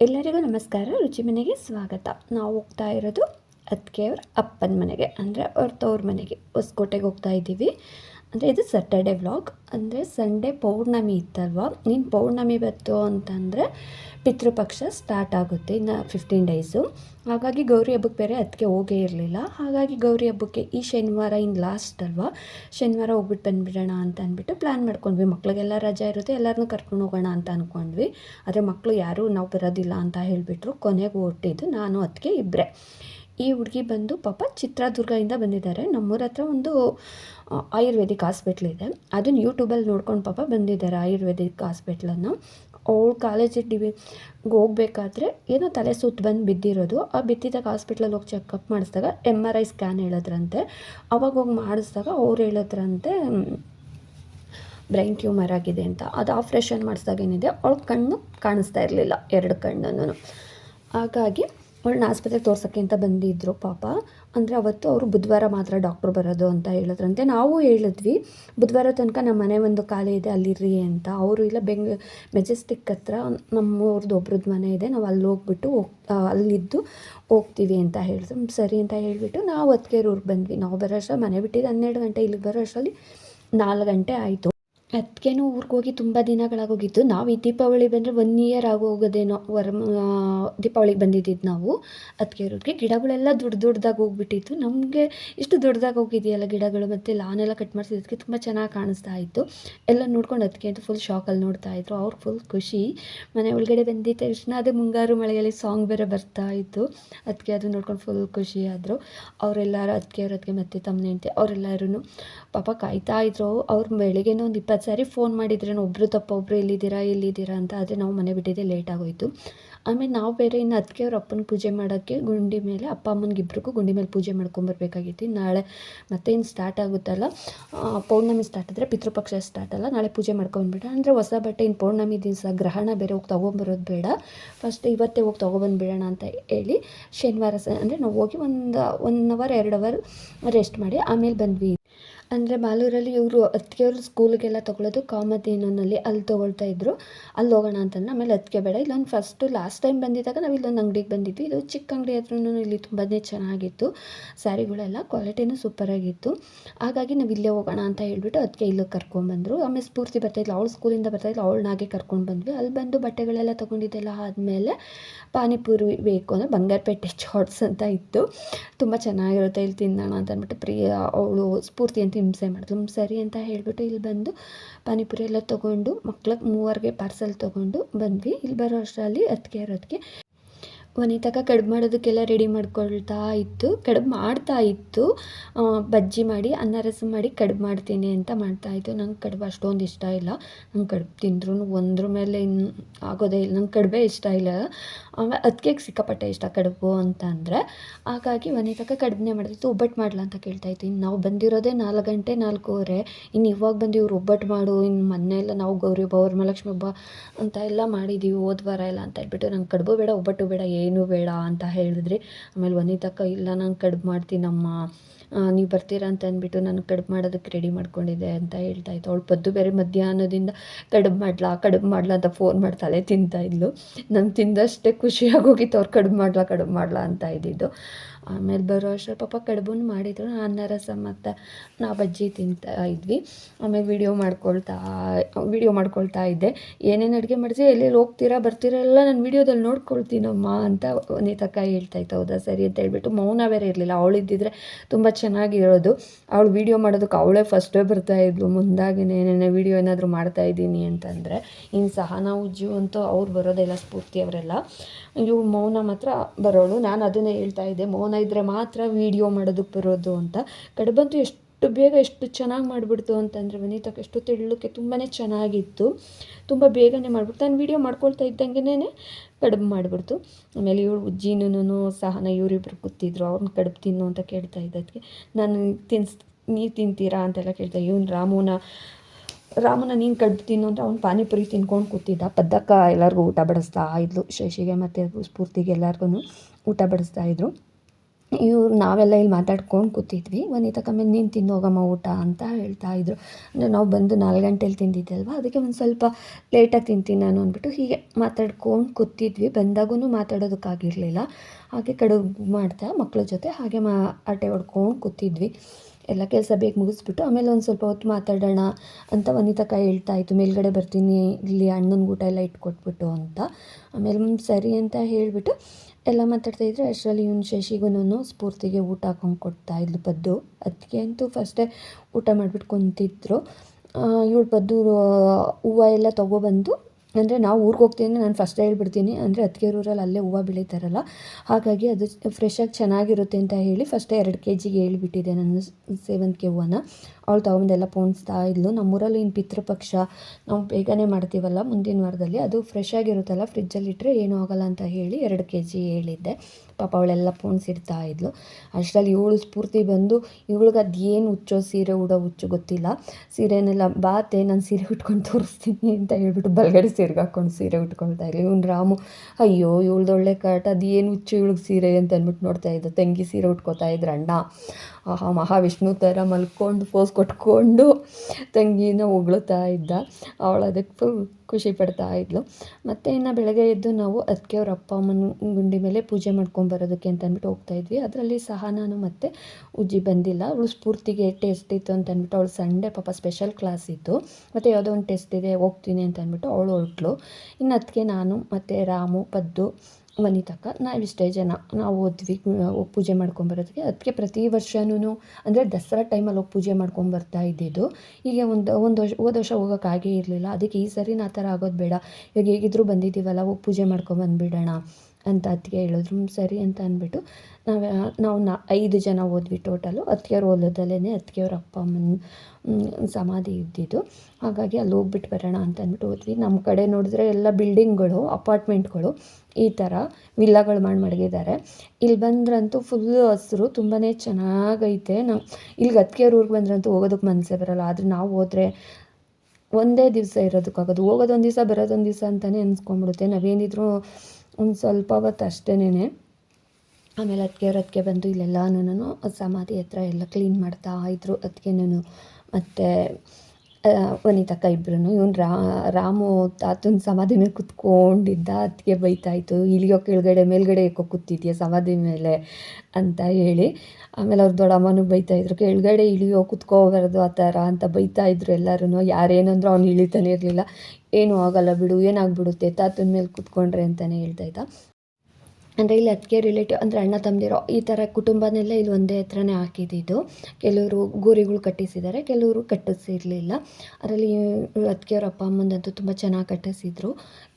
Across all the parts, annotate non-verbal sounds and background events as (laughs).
ಎಲ್ಲರಿಗೂ ನಮಸ್ಕಾರ, ರುಚಿ ಮನೆಗೆ ಸ್ವಾಗತ. ನಾವು ಹೋಗ್ತಾ ಇರೋದು ಅದಕ್ಕೆಯವ್ರ ಅಪ್ಪನ ಮನೆಗೆ, ಅಂದರೆ ಅವ್ರ ತವ್ರ ಮನೆಗೆ. ಹೊಸಕೋಟೆಗೆ ಹೋಗ್ತಾ ಇದ್ದೀವಿ. ಅಂದರೆ ಇದು ಸಟರ್ಡೆ ವ್ಲಾಗ್ ಅಂದರೆ ಸಂಡೇ ಪೌರ್ಣಮಿ ಇತ್ತಲ್ವ? ನೀನು ಪೌರ್ಣಮಿ ಬಂತು ಅಂತಂದರೆ ಪಿತೃಪಕ್ಷ ಸ್ಟಾರ್ಟ್ ಆಗುತ್ತೆ ಇನ್ನು ಫಿಫ್ಟೀನ್ ಡೇಸು ಹಾಗಾಗಿ ಗೌರಿ ಹಬ್ಬಕ್ಕೆ ಬೇರೆ ಅದಕ್ಕೆ ಹೋಗೇ ಇರಲಿಲ್ಲ. ಹಾಗಾಗಿ ಗೌರಿ ಹಬ್ಬಕ್ಕೆ ಈ ಶನಿವಾರ ಇನ್ನು ಲಾಸ್ಟ್ ಅಲ್ವಾ? ಶನಿವಾರ ಹೋಗ್ಬಿಟ್ಟು ಬಂದುಬಿಡೋಣ ಅಂತ ಅಂದ್ಬಿಟ್ಟು ಪ್ಲ್ಯಾನ್ ಮಾಡ್ಕೊಂಡ್ವಿ. ಮಕ್ಳಿಗೆಲ್ಲ ರಜೆ ಇರುತ್ತೆ ಎಲ್ಲರನ್ನೂ ಕರ್ಕೊಂಡು ಹೋಗೋಣ ಅಂತ ಅಂದ್ಕೊಂಡ್ವಿ ಆದರೆ ಮಕ್ಕಳು ಯಾರೂ ನಾವು ಬರೋದಿಲ್ಲ ಅಂತ ಹೇಳಿಬಿಟ್ರು. ಕೊನೆಗೆ ಹೊಟ್ಟಿದ್ದು ನಾನು ಅದಕ್ಕೆ ಇಬ್ಬರೇ ಈ ಹುಡುಗಿ ಬಂದು ಪಾಪ ಚಿತ್ರದುರ್ಗದಿಂದ ಬಂದಿದ್ದಾರೆ. ನಮ್ಮೂರ ಹತ್ರ ಒಂದು ಆಯುರ್ವೇದಿಕ್ ಹಾಸ್ಪಿಟ್ಲ್ ಇದೆ. ಅದನ್ನು ಯೂಟ್ಯೂಬಲ್ಲಿ ನೋಡ್ಕೊಂಡು ಪಾಪ ಬಂದಿದ್ದಾರೆ ಆಯುರ್ವೇದಿಕ್ ಹಾಸ್ಪಿಟ್ಲನ್ನು ಅವಳು ಕಾಲೇಜಿಗೆ ಡಿವಿ ಹೋಗ್ಬೇಕಾದ್ರೆ ಏನೋ ತಲೆ ಸುತ್ತು ಬಂದು ಬಿದ್ದಿರೋದು. ಆ ಬಿದ್ದಿದ್ದಾಗ ಹಾಸ್ಪಿಟ್ಲಲ್ಲಿ ಹೋಗಿ ಚೆಕಪ್ ಮಾಡಿಸಿದಾಗ ಎಂ ಆರ್ ಐ ಸ್ಕ್ಯಾನ್ ಹೇಳಿದ್ರಂತೆ. ಅವಾಗ ಹೋಗಿ ಮಾಡಿಸಿದಾಗ ಅವ್ರು ಹೇಳಿದ್ರಂತೆ ಬ್ರೈನ್ ಟ್ಯೂಮರ್ ಆಗಿದೆ ಅಂತ. ಅದು ಆಪ್ರೇಷನ್ ಮಾಡಿಸಿದಾಗ ಏನಿದೆ, ಅವಳು ಕಣ್ಣು ಕಾಣಿಸ್ತಾ ಇರಲಿಲ್ಲ, ಎರಡು ಕಣ್ಣನ್ನು. ಹಾಗಾಗಿ ಅವಳನ್ನ ಆಸ್ಪತ್ರೆಗೆ ತೋರ್ಸೋಕ್ಕೆ ಅಂತ ಬಂದಿದ್ದರು ಪಾಪ. ಅಂದರೆ ಅವತ್ತು ಅವರು ಬುಧವಾರ ಮಾತ್ರ ಡಾಕ್ಟ್ರು ಬರೋದು ಅಂತ ಹೇಳಿದ್ರಂತೆ. ನಾವು ಹೇಳಿದ್ವಿ, ಬುಧವಾರ ತನಕ ನಮ್ಮ ಮನೆ ಒಂದು ಖಾಲಿ ಇದೆ, ಅಲ್ಲಿರ್ರಿ ಅಂತ. ಅವರು ಇಲ್ಲ, ಬೆಂಗ್, ಮೆಜೆಸ್ಟಿಕ್ ಹತ್ರ ನಮ್ಮೂರ್ದು ಒಬ್ರದ್ದು ಮನೆ ಇದೆ, ನಾವು ಅಲ್ಲಿ ಹೋಗ್ಬಿಟ್ಟು ಹೋಗ್ ಅಲ್ಲಿದ್ದು ಹೋಗ್ತೀವಿ ಅಂತ ಹೇಳಿದ್ರು. ಸರಿ ಅಂತ ಹೇಳಿಬಿಟ್ಟು ನಾವು ಅದಕ್ಕೆ ಊರಿಗೆ ಬಂದ್ವಿ. ನಾವು ಬರೋ ಮನೆ ಬಿಟ್ಟಿದ್ದು ಹನ್ನೆರಡು ಗಂಟೆ, ಇಲ್ಲಿಗೆ ಬರೋ ಅಷ್ಟರಲ್ಲಿ ನಾಲ್ಕು ಗಂಟೆ ಆಯಿತು. ಅದಕ್ಕೇನು ಊರಿಗೆ ಹೋಗಿ ತುಂಬ ದಿನಗಳಾಗೋಗಿತ್ತು ನಾವು ಈ ದೀಪಾವಳಿ ಬಂದರೆ ಒನ್ ಇಯರ್ ಆಗೋಗೋದೇನೋ ವರ ದೀಪಾವಳಿಗೆ ಬಂದಿದ್ದಿದ್ದು ನಾವು. ಅದಕ್ಕೆ ಇರೋದಕ್ಕೆ ಗಿಡಗಳೆಲ್ಲ ದೊಡ್ಡ ದೊಡ್ಡದಾಗಿ ಹೋಗ್ಬಿಟ್ಟಿತ್ತು. ನಮಗೆ ಇಷ್ಟು ದೊಡ್ಡದಾಗಿ ಹೋಗಿದೆಯಲ್ಲ ಗಿಡಗಳು ಮತ್ತು ಲಾನೆಲ್ಲ ಕಟ್ ಮಾಡಿಸಿದ್ದಕ್ಕೆ ತುಂಬ ಚೆನ್ನಾಗಿ ಕಾಣಿಸ್ತಾ ಇತ್ತು. ಎಲ್ಲ ನೋಡ್ಕೊಂಡು ಅದಕ್ಕೆ ಅಂತ ಫುಲ್ ಶಾಕಲ್ಲಿ ನೋಡ್ತಾ ಇದ್ರು. ಅವ್ರಿಗೆ ಫುಲ್ ಖುಷಿ. ಮನೆ ಒಳಗಡೆ ಬಂದಿದ್ದ ತಕ್ಷಣ ಅದೇ ಮುಂಗಾರು ಮಳೆಯಲ್ಲಿ ಸಾಂಗ್ ಬೇರೆ ಬರ್ತಾ ಇತ್ತು. ಅದಕ್ಕೆ ಅದು ನೋಡ್ಕೊಂಡು ಫುಲ್ ಖುಷಿಯಾದರು. ಅವರೆಲ್ಲರೂ ಅದಕ್ಕೆ ಅದಕ್ಕೆ ಮತ್ತೆ ತಮ್ಮ ಹೆಂಡತಿ ಅವರೆಲ್ಲರೂ ಪಾಪ ಕಾಯ್ತಾ ಇದ್ರು. ಅವ್ರು ಬೆಳಿಗ್ಗೆನೇ ಒಂದು ಇಪ್ಪತ್ತು ಸಾರಿ ಫೋನ್ ಮಾಡಿದ್ರೆ ಒಬ್ಬರು ತಪ್ಪ ಒಬ್ಬರು ಎಲ್ಲಿದ್ದೀರಾ ಎಲ್ಲಿದ್ದೀರಾ ಅಂತ ಆದರೆ ನಾವು ಮನೆ ಬಿಟ್ಟಿದ್ದೆ ಲೇಟ್ ಆಗೋಯಿತು. ಆಮೇಲೆ ನಾವು ಬೇರೆ ಇನ್ನು ಅದಕ್ಕೆ ಅವ್ರ ಅಪ್ಪನ ಪೂಜೆ ಮಾಡೋಕ್ಕೆ ಗುಂಡಿ ಮೇಲೆ ಅಪ್ಪ, ಅಮ್ಮನಿಗೆ ಇಬ್ಬರಿಗೂ ಗುಂಡಿ ಮೇಲೆ ಪೂಜೆ ಮಾಡ್ಕೊಂಬರ್ಬೇಕಾಗಿತ್ತು ನಾಳೆ ಮತ್ತೆ ಇನ್ನು ಸ್ಟಾರ್ಟ್ ಆಗುತ್ತಲ್ಲ ಪೌರ್ಣಮಿ ಸ್ಟಾರ್ಟ್ ಆದರೆ ಪಿತೃಪಕ್ಷ ಸ್ಟಾರ್ಟ್ ಅಲ್ಲ, ನಾಳೆ ಪೂಜೆ ಮಾಡ್ಕೊಂಡ್ಬಿಡ ಅಂದರೆ ಹೊಸ ಬಟ್ಟೆ ಇನ್ನು ಪೌರ್ಣಮಿ ದಿವಸ, ಗ್ರಹಣ ಬೇರೆ ಹೋಗಿ ತೊಗೊಂಬರೋದು ಬೇಡ. ಫಸ್ಟ್ ಇವತ್ತೇ ಹೋಗಿ ತೊಗೊಬಂದ್ಬಿಡೋಣ ಅಂತ ಹೇಳಿ ಶನಿವಾರ ಸ, ಅಂದರೆ ನಾವು ಹೋಗಿ ಒಂದು ಒನ್ ಅವರ್ ಎರಡು ಅವರ್ ರೆಸ್ಟ್ ಮಾಡಿ ಆಮೇಲೆ ಬಂದ್ವಿ. ಅಂದರೆ ಮಾಲೂರಲ್ಲಿ ಇವರು ಅತ್ತಿಗೆಯವರು ಸ್ಕೂಲಿಗೆಲ್ಲ ತೊಗೊಳೋದು ಕಾಮಧೇನುನಲ್ಲಿ ಅಲ್ಲಿ ತೊಗೊಳ್ತಾ ಇದ್ದರು ಅಲ್ಲಿ ಹೋಗೋಣ ಅಂತಂದ್ರೆ ಆಮೇಲೆ ಅದಕ್ಕೆ ಬೇಡ. ಇಲ್ಲೊಂದು ಫಸ್ಟು ಲಾಸ್ಟ್ ಟೈಮ್ ಬಂದಿದ್ದಾಗ ನಾವು ಇಲ್ಲೊಂದು ಅಂಗಡಿಗೆ ಬಂದಿದ್ವಿ. ಇದು ಚಿಕ್ಕ ಅಂಗಡಿ ಹತ್ರನೂ ಇಲ್ಲಿ ತುಂಬಾ ಚೆನ್ನಾಗಿತ್ತು. ಸ್ಯಾರಿಗಳೆಲ್ಲ ಕ್ವಾಲಿಟಿನೂ ಸೂಪರಾಗಿತ್ತು ಹಾಗಾಗಿ ನಾವು ಇಲ್ಲೇ ಹೋಗೋಣ ಅಂತ ಹೇಳ್ಬಿಟ್ಟು ಅದಕ್ಕೆ ಇಲ್ಲಿಗೆ ಕರ್ಕೊಂಡ್ಬಂದರು ಆಮೇಲೆ ಸ್ಫೂರ್ತಿ ಬರ್ತಾಯಿದ್ಲು ಅವಳು ಸ್ಕೂಲಿಂದ ಬರ್ತಾಯಿದ್ಲು ಅವಳನ್ನಾಗೆ ಕರ್ಕೊಂಡು ಬಂದ್ವಿ. ಅಲ್ಲಿ ಬಂದು ಬಟ್ಟೆಗಳೆಲ್ಲ ತೊಗೊಂಡಿದ್ದೆಲ್ಲ ಆದಮೇಲೆ ಪಾನಿಪುರಿ ಬೇಕು ಅಂದರೆ ಬಂಗಾರಪೇಟೆ (laughs) ಚಾಟ್ಸ್ ಅಂತ ಇತ್ತು. ತುಂಬ ಚೆನ್ನಾಗಿರುತ್ತೆ. ಇಲ್ಲಿ ತಿನ್ನೋಣ ಅಂತ ಅಂದ್ಬಿಟ್ಟು ಪ್ರಿಯ, ಅವಳು ಸ್ಫೂರ್ತಿ ಅಂತ ಹಿಂಸೆ ಮಾಡಿದ್ಲು ಸರಿ ಅಂತ ಹೇಳಿಬಿಟ್ಟು ಇಲ್ಲಿ ಬಂದು ಪಾನಿಪುರಿ ಎಲ್ಲ ತೊಗೊಂಡು ಮಕ್ಳಿಗೆ ಮೂವರಿಗೆ ಪಾರ್ಸೆಲ್ ತೊಗೊಂಡು ಬಂದ್ವಿ. ಇಲ್ಲಿ ಬರೋ ಅಷ್ಟರಲ್ಲಿ ಅದಕ್ಕೆ ಇರೋದಕ್ಕೆ ವನಿತಕ ಕಡುಬು ಮಾಡೋದಕ್ಕೆಲ್ಲ ರೆಡಿ ಮಾಡ್ಕೊಳ್ತಾ ಇತ್ತು, ಕಡುಬು ಮಾಡ್ತಾ ಇತ್ತು. ಬಜ್ಜಿ ಮಾಡಿ, ಅನ್ನ ರಸಂ ಮಾಡಿ ಕಡುಬು ಮಾಡ್ತೀನಿ ಅಂತ ಮಾಡ್ತಾ ಇತ್ತು. ನಂಗೆ ಕಡುಬು ಅಷ್ಟೊಂದು ಇಷ್ಟ ಇಲ್ಲ. ನಂಗೆ ಕಡುಬು ತಿಂದ್ರೂ ಒಂದ್ರ ಮೇಲೆ ಇನ್ನು ಆಗೋದೇ ಇಲ್ಲ. ನಂಗೆ ಕಡುಬೇ ಇಷ್ಟ ಇಲ್ಲ. ಆಮೇಲೆ ಅದಕ್ಕೆ ಸಿಕ್ಕಾಪಟ್ಟೆ ಇಷ್ಟ ಕಡುಬು ಅಂತ ಅಂದರೆ. ಹಾಗಾಗಿ ವನಿತಕ ಕಡುಬನ್ನೇ ಮಾಡ್ತಿತ್ತು ಒಬ್ಬಟ್ಟು ಮಾಡಲ? ಅಂತ ಕೇಳ್ತಾ ಇತ್ತು. ಇನ್ನು ನಾವು ಬಂದಿರೋದೇ ನಾಲ್ಕು ಗಂಟೆ, ನಾಲ್ಕೂವರೆ. ಇನ್ನು ಇವಾಗ ಬಂದು ಇವ್ರು ಒಬ್ಬಟ್ಟು ಮಾಡು. ಇನ್ನು ಮೊನ್ನೆ ಎಲ್ಲ ನಾವು ಗೌರಿ ಹಬ್ಬ ವರಮಹಾಲಕ್ಷ್ಮಿ ಹಬ್ಬ ಅಂತ ಎಲ್ಲ ಮಾಡಿದ್ದೀವಿ ಹೋದ ವಾರ ಎಲ್ಲ ಅಂತ ಹೇಳ್ಬಿಟ್ಟು ನಂಗೆ ಕಡುಬು ಬೇಡ, ಒಬ್ಬಟ್ಟು ಬೇಡ ಏನೂ ಬೇಡ ಅಂತ ಹೇಳಿದ್ರಿ ಆಮೇಲೆ ವನಿತಕ್ಕ ಇಲ್ಲ, ನಾನು ಕಡುಬು ಮಾಡ್ತೀನಮ್ಮ ನೀವು ಬರ್ತೀರಾ ಅಂತ ಅಂದ್ಬಿಟ್ಟು ನಾನು ಕಡ್ಬು ಮಾಡೋದಕ್ಕೆ ರೆಡಿ ಮಾಡ್ಕೊಂಡಿದ್ದೆ ಅಂತ ಹೇಳ್ತಾ ಇತ್ತು ಅವಳು ಪದ್ದು ಬೇರೆ ಮಧ್ಯಾಹ್ನದಿಂದ ಕಡ್ಬು ಮಾಡ್ಲಾ ಕಡ್ಬು ಮಾಡ್ಲಾ ಅಂತ ಫೋನ್ ಮಾಡ್ತಾಳೆ ತಿಂತಾ ಇದ್ಲು. ನಂಗೆ ತಿಂದಷ್ಟೇ ಖುಷಿಯಾಗೋಗಿತ್ತು ಅವ್ರು ಕಡ್ಬು ಮಾಡ್ಲಾ ಕಡ್ಬು ಮಾಡ್ಲಾ ಅಂತ ಇದ್ದಿದ್ದು. ಆಮೇಲೆ ಬರೋ ಅಷ್ಟರಲ್ಲಿ ಪಾಪ ಕಡುಬುನು ಮಾಡಿದ್ರು ಅನ್ನ ರಸ ಮತ್ತು ನಾವು ಬಜ್ಜಿ ತಿಂತಾ ಇದ್ವಿ. ಆಮೇಲೆ ವಿಡಿಯೋ ಮಾಡ್ಕೊಳ್ತಾ ವಿಡಿಯೋ ಮಾಡ್ಕೊಳ್ತಾ ಇದ್ದೆ. ಏನೇನು ಅಡುಗೆ ಮಾಡಿಸಿ ಎಲ್ಲೆಲ್ಲಿ ಹೋಗ್ತೀರಾ, ಬರ್ತೀರಾ ಎಲ್ಲ ನಾನು ವಿಡಿಯೋದಲ್ಲಿ ನೋಡ್ಕೊಳ್ತೀನಮ್ಮ ಅಂತ ನೇತಕ್ಕ ಹೇಳ್ತಾ ಇತ್ತು. ಹೌದಾ ಸರಿ ಅಂತ ಹೇಳ್ಬಿಟ್ಟು ಮೌನ ಬೇರೆ ಇರಲಿಲ್ಲ. ಅವಳಿದ್ದಿದ್ರೆ ತುಂಬ ಚೆನ್ನಾಗಿರೋದು ಅವಳು ವೀಡಿಯೋ ಮಾಡೋದಕ್ಕೆ ಅವಳೇ ಫಸ್ಟೇ ಬರ್ತಾಯಿದ್ಲು ಮುಂದಾಗಿನೇ ಏನೇನೋ ವೀಡಿಯೋ ಏನಾದರೂ ಮಾಡ್ತಾಯಿದ್ದೀನಿ ಅಂತಂದರೆ ಇನ್ನು ಸಹ ನಾವು ಜೀವ ಅಂತೂ ಅವ್ರು ಬರೋದೆಲ್ಲ ಸ್ಫೂರ್ತಿ ಅವರೆಲ್ಲ. ಇವು ಮೌನ ಮಾತ್ರ ಬರೋಳು. ನಾನು ಅದನ್ನೇ ಹೇಳ್ತಾ ಇದ್ದೆ. ಮೌನ ಇದ್ದರೆ ಮಾತ್ರ ವೀಡಿಯೋ ಮಾಡೋದಕ್ಕೆ ಬರೋದು ಅಂತ. ಕಡುಬಂತೂ ಎಷ್ಟು ಬೇಗ ಎಷ್ಟು ಚೆನ್ನಾಗಿ ಮಾಡಿಬಿಡ್ತು ಅಂತಂದರೆ ವಿನೀತಕ್ಕೆ ಎಷ್ಟು ತೆಳ್ಳಕ್ಕೆ ತುಂಬಾ ಚೆನ್ನಾಗಿತ್ತು. ತುಂಬ ಬೇಗನೆ ಮಾಡಿಬಿಡ್ತು. ನಾನು ವೀಡಿಯೋ ಮಾಡ್ಕೊಳ್ತಾ ಇದ್ದಂಗೆನೇ ಕಡುಬು ಮಾಡಿಬಿಡ್ತು. ಆಮೇಲೆ ಇವಳು ಉಜ್ಜಿನೂ ಸಹನ ಇವರಿಬ್ರು ಕೂತಿದ್ರು. ಅವ್ರನ್ನ ಕಡುಬು ತಿನ್ನು ಅಂತ ಕೇಳ್ತಾ ಇದ್ದಕ್ಕೆ ನಾನು ತಿನ್ಸ್, ನೀವು ತಿಂತೀರಾ ಅಂತೆಲ್ಲ ಕೇಳ್ತಾ ಇವನು ರಾಮುನ, ರಾಮನ ನೀನು ಕಡುಬು ತಿನ್ನು ಅಂದರೆ ಅವ್ನು ಪಾನಿಪುರಿ ತಿನ್ಕೊಂಡು ಕೂತಿದ್ದ. ಪದ್ದಕ್ಕ ಎಲ್ಲರಿಗೂ ಊಟ ಬಡಿಸ್ತಾ ಇದ್ಲು. ಶಶಿಗೆ ಮತ್ತು ಸ್ಫೂರ್ತಿಗೆ ಎಲ್ಲರಿಗೂ ಊಟ ಬಡಿಸ್ತಾ ಇದ್ರು. ಇವ್ರು ನಾವೆಲ್ಲ ಇಲ್ಲಿ ಮಾತಾಡ್ಕೊಂಡು ಕೂತಿದ್ವಿ. ವನಿತಾ ಮೇಲೆ ನೀನು ತಿಂದು ಹೋಗಮ್ಮ ಊಟ ಅಂತ ಹೇಳ್ತಾ ಇದ್ರು. ಅಂದರೆ ನಾವು ಬಂದು ನಾಲ್ಕು ಗಂಟೆಯಲ್ಲಿ ತಿಂದಿದ್ದೆ ಅಲ್ವಾ ಅದಕ್ಕೆ ಒಂದು ಸ್ವಲ್ಪ ಲೇಟಾಗಿ ತಿಂತೀನಿ ನಾನು ಅಂದ್ಬಿಟ್ಟು ಹೀಗೆ ಮಾತಾಡ್ಕೊಂಡು ಕೂತಿದ್ವಿ. ಬಂದಾಗೂ ಮಾತಾಡೋದಕ್ಕಾಗಿರಲಿಲ್ಲ. ಹಾಗೆ ಕಡುಬು ಮಾಡ್ತಾ ಮಕ್ಕಳ ಜೊತೆ ಹಾಗೆ ಮಾ, ಆಟೆ ಹೊಡ್ಕೊಂಡು ಕೂತಿದ್ವಿ. ಎಲ್ಲ ಕೆಲಸ ಬೇಗ ಮುಗಿಸ್ಬಿಟ್ಟು ಆಮೇಲೆ ಒಂದು ಸ್ವಲ್ಪ ಹೊತ್ತು ಮಾತಾಡೋಣ ಅಂತ ವನಿತಕ್ಕ ಹೇಳ್ತಾ ಇತ್ತು. ಮೇಲ್ಗಡೆ ಬರ್ತೀನಿ, ಇಲ್ಲಿ ಅಣ್ಣನ ಊಟ ಎಲ್ಲ ಇಟ್ಕೊಟ್ಬಿಟ್ಟು ಅಂತ. ಆಮೇಲೆ ಸರಿ ಅಂತ ಹೇಳಿಬಿಟ್ಟು ಎಲ್ಲ ಇದ್ರೆ ಅಷ್ಟರಲ್ಲಿ ಇವನು ಶಶಿಗೂನು ಸ್ಫೂರ್ತಿಗೆ ಊಟ ಹಾಕೊಂಡು ಕೊಡ್ತಾ ಇದ್ಲು ಬದ್ದು ಅದಕ್ಕೆ ಅಂತೂ ಫಸ್ಟೇ ಊಟ ಮಾಡಿಬಿಟ್ಟು ಕುಂತಿದ್ರು. ಇವಳು ಪದ್ದು ಹೂವು ಎಲ್ಲ ತೊಗೊಬಂದು ಅಂದರೆ ನಾವು ಊರಿಗೆ ಹೋಗ್ತೀನಿ ನಾನು ಫಸ್ಟ್ ಹೇಳ್ಬಿಡ್ತೀನಿ, ಅಂದರೆ ಊರಲ್ಲಿ ಅಲ್ಲೇ ಹೂವು ಬೆಳೀತಾರಲ್ಲ, ಹಾಗಾಗಿ ಅದು ಫ್ರೆಶಾಗಿ ಚೆನ್ನಾಗಿರುತ್ತೆ ಅಂತ ಹೇಳಿ ಫಸ್ಟೇ ಎರಡು ಕೆ ಜಿಗೆ ಹೇಳಿಬಿಟ್ಟಿದೆ ನಾನು ಸೇವಂತಿಗೆ ಹೂವನ್ನ ಅವಳು ತೊಗೊಂಡೆಲ್ಲ ಪೋಣಿಸ್ತಾ ಇದ್ಲು. ನಮ್ಮೂರಲ್ಲಿ ಇನ್ನು ಪಿತೃಪಕ್ಷ ನಾವು ಬೇಗನೆ ಮಾಡ್ತೀವಲ್ಲ ಮುಂದಿನ ವಾರದಲ್ಲಿ. ಅದು ಫ್ರೆಶ್ ಆಗಿರುತ್ತಲ್ಲ ಫ್ರಿಜ್ಜಲ್ಲಿ ಇಟ್ಟರೆ ಏನೂ ಆಗಲ್ಲ ಅಂತ ಹೇಳಿ ಎರಡು ಕೆ ಜಿ ಹೇಳಿದ್ದೆ. ಪಾಪ ಅವಳೆಲ್ಲ ಪೋಣಿಸಿಡ್ತಾ ಇದ್ಲು. ಅಷ್ಟರಲ್ಲಿ ಇವಳು ಸ್ಫೂರ್ತಿ ಬಂದು ಇವಳಿಗೆ ಅದು ಏನು ಹುಚ್ಚೋ ಸೀರೆ ಉಡೋ ಹುಚ್ಚು ಗೊತ್ತಿಲ್ಲ. ಸೀರೆನೆಲ್ಲ ಬಾತೆ ನಾನು ಸೀರೆ ಉಟ್ಕೊಂಡು ತೋರಿಸ್ತೀನಿ ಅಂತ ಹೇಳ್ಬಿಟ್ಟು ಬಲಗಡೆ ಸೀರೆಗೆ ಹಾಕ್ಕೊಂಡು ಸೀರೆ ಉಟ್ಕೊಳ್ತಾ ಇರಲಿ ಇವ್ನು ರಾಮು, ಅಯ್ಯೋ ಇವಳ್ದೊಳ್ಳೆ ಕಾಟ ಅದು ಏನು ಹುಚ್ಚು ಇವಳಿಗೆ ಸೀರೆ ಅಂತ ಅಂದ್ಬಿಟ್ಟು ನೋಡ್ತಾ ಇದ್ದ ತಂಗಿ ಸೀರೆ ಉಟ್ಕೋತಾ ಇದ್ರಣ್ಣ ಆಹಾ, ಮಹಾವಿಷ್ಣು ಥರ ಮಲ್ಕೊಂಡು ಪೋಸ್ ಕೊಟ್ಕೊಂಡು ತಂಗಿನ ಹೊಗಳ್ತಾ ಇದ್ದ. ಅವಳು ಅದಕ್ಕೆ ಫುಲ್ ಖುಷಿ ಪಡ್ತಾ ಇದ್ಲು. ಮತ್ತು ಇನ್ನು ಬೆಳಗ್ಗೆ ಎದ್ದು ನಾವು ಅದಕ್ಕೆ ಅವ್ರ ಅಪ್ಪ ಅಮ್ಮನ ಗುಂಡಿ ಮೇಲೆ ಪೂಜೆ ಮಾಡ್ಕೊಂಬರೋದಕ್ಕೆ ಅಂತ ಅಂದ್ಬಿಟ್ಟು ಹೋಗ್ತಾ ಇದ್ವಿ. ಅದರಲ್ಲಿ ಸಹ ನಾನು ಮತ್ತು ಉಜ್ಜಿ ಬಂದಿಲ್ಲ. ಅವಳು ಸ್ಫೂರ್ತಿಗೆ ಟೆಸ್ಟ್ ಇತ್ತು ಅಂತ ಅವಳು ಸಂಡೇ ಪಾಪ ಸ್ಪೆಷಲ್ ಕ್ಲಾಸ್ ಇತ್ತು. ಮತ್ತು ಯಾವುದೋ ಒಂದು ಟೆಸ್ಟ್ ಇದೆ, ಹೋಗ್ತೀನಿ ಅಂತ ಅಂದ್ಬಿಟ್ಟು ಅವಳು ಹೊರಟ್ಲು. ಇನ್ನು ಅದಕ್ಕೆ ನಾನು ಮತ್ತು ರಾಮು, ಪದ್ದು ವನಿತಕ್ಕ ನಾವಿಷ್ಟೇ ಜನ, ನಾವು ಹೋದ್ವಿ ಪೂಜೆ ಮಾಡ್ಕೊಂಬರೋದಕ್ಕೆ ಅದಕ್ಕೆ ಪ್ರತಿ ವರ್ಷವೂ ಅಂದರೆ ದಸರಾ ಟೈಮಲ್ಲಿ ಹೋಗಿ ಪೂಜೆ ಮಾಡ್ಕೊಂಬರ್ತಾ ಇದ್ದಿದ್ದು. ಈಗ ಒಂದು ಒಂದು ವರ್ಷ, ಹೋದ ವರ್ಷ ಹೋಗೋಕ್ಕಾಗೇ ಇರಲಿಲ್ಲ. ಅದಕ್ಕೆ ಈ ಸರಿ ಆ ಥರ ಆಗೋದು ಬೇಡ. ಇವಾಗ ಹೇಗಿದ್ದರೂ ಬಂದಿದ್ದೀವಲ್ಲ, ಹೋಗಿ ಪೂಜೆ ಮಾಡ್ಕೊಂಬಂದ್ಬಿಡೋಣ ಅಂತ ಅತ್ತಿಗೆ ಹೇಳಿದ್ರು ಸರಿ ಅಂತ ಅಂದ್ಬಿಟ್ಟು ನಾವು ನಾವು ನಾ, ಐದು ಜನ ಹೋದ್ವಿ ಟೋಟಲು. ಅತ್ತಿಗೆಯವ್ರು ಹೊಲದಲ್ಲೇ ಅತ್ತಿಗೆಯವ್ರ ಅಪ್ಪ ಅಮ್ಮನ ಸಮಾಧಿ ಇದ್ದಿದ್ದು. ಹಾಗಾಗಿ ಅಲ್ಲಿ ಹೋಗ್ಬಿಟ್ಟು ಬರೋಣ ಅಂತ ಅಂದ್ಬಿಟ್ಟು ಹೋದ್ವಿ. ನಮ್ಮ ಕಡೆ ನೋಡಿದ್ರೆ ಎಲ್ಲ ಬಿಲ್ಡಿಂಗ್ಗಳು, ಅಪಾರ್ಟ್ಮೆಂಟ್ಗಳು ಈ ಥರ ವಿಲ್ಲಾಗಳು ಮಾಡಿ ಮಡಗಿದ್ದಾರೆ ಇಲ್ಲಿ ಬಂದ್ರಂತೂ ಫುಲ್ಲು ಹಸಿರು ತುಂಬಾ ಚೆನ್ನಾಗೈತೆ. ನಾವು ಇಲ್ಲಿಗೆ ಅತ್ತಿಗೆಯವ್ರ ಊರಿಗೆ ಬಂದ್ರಂತೂ ಹೋಗೋದಕ್ಕೆ ಮನಸ್ಸೇ ಬರೋಲ್ಲ. ಆದರೆ ನಾವು ಹೋದರೆ ಒಂದೇ ದಿವಸ ಇರೋದಕ್ಕಾಗೋದು. ಹೋಗೋದೊಂದು ದಿವಸ, ಬರೋದೊಂದು ದಿವಸ ಅಂತಲೇ ಅನ್ಸ್ಕೊಂಡ್ಬಿಡುತ್ತೆ. ನಾವೇನಿದ್ರು ಒಂದು ಸ್ವಲ್ಪ ಹೊತ್ತು ಅಷ್ಟೇನೆ ಆಮೇಲೆ ಅದಕ್ಕೆ ಅದಕ್ಕೆ ಬಂದು ಇಲ್ಲೆಲ್ಲನೂ ಸಮಾಧಿ ಹತ್ರ ಎಲ್ಲ ಕ್ಲೀನ್ ಮಾಡ್ತಾ ಇದ್ರು. ನಾನು ಮತ್ತು ವನಿತಕ್ಕ ಇಬ್ಬರೂ ರಾ, ರಾಮು ತಾತನ ಸಮಾಧಿ ಮೇಲೆ ಕುತ್ಕೊಂಡಿದ್ದ. ಅದಕ್ಕೆ ಬೈತಾಯಿತ್ತು ಇಳಿಯೋ ಕೆಳಗಡೆ ಮೇಲ್ಗಡೆ ಏಕೋ ಕೂತಿದ್ಯಾ ಸಮಾಧಿ ಮೇಲೆ ಅಂತ ಹೇಳಿ. ಆಮೇಲೆ ಅವ್ರ ದೊಡ್ಡಮ್ಮನೂ ಬೈತಾಯಿದ್ರು ಕೆಳಗಡೆ ಇಳಿಯೋ ಕುತ್ಕೋಬಾರ್ದು ಆ ಥರ ಅಂತ ಬೈತಾಯಿದ್ರು ಎಲ್ಲರೂ ಯಾರೇನಂದ್ರೂ ಅವ್ನು ಇಳಿತಾನೆ ಇರಲಿಲ್ಲ. ಏನೂ ಆಗಲ್ಲ ಬಿಡು, ಏನಾಗ್ಬಿಡುತ್ತೆ, ತಾತನ ಮೇಲೆ ಕುತ್ಕೊಂಡ್ರೆ ಅಂತಲೇ ಹೇಳ್ತಾಯಿದ್ದ ಅಂದರೆ ಇಲ್ಲಿ ಅದಕ್ಕೆ ರಿಲೇಟಿವ್ ಅಂದರೆ ಅಣ್ಣ ತಂದಿರೋ ಈ ಥರ ಕುಟುಂಬನೆಲ್ಲ ಇಲ್ಲಿ ಒಂದೇ ಹತ್ರನೇ ಹಾಕಿದ್ದು ಕೆಲವರು ಗೋರಿಗಳು ಕಟ್ಟಿಸಿದ್ದಾರೆ, ಕೆಲವರು ಕಟ್ಟಿಸಿರಲಿಲ್ಲ. ಅದರಲ್ಲಿ ಅದಕ್ಕೆಯವ್ರ ಅಪ್ಪ ಅಮ್ಮಂದಂತೂ ತುಂಬ ಚೆನ್ನಾಗಿ ಕಟ್ಟಿಸಿದ್ರು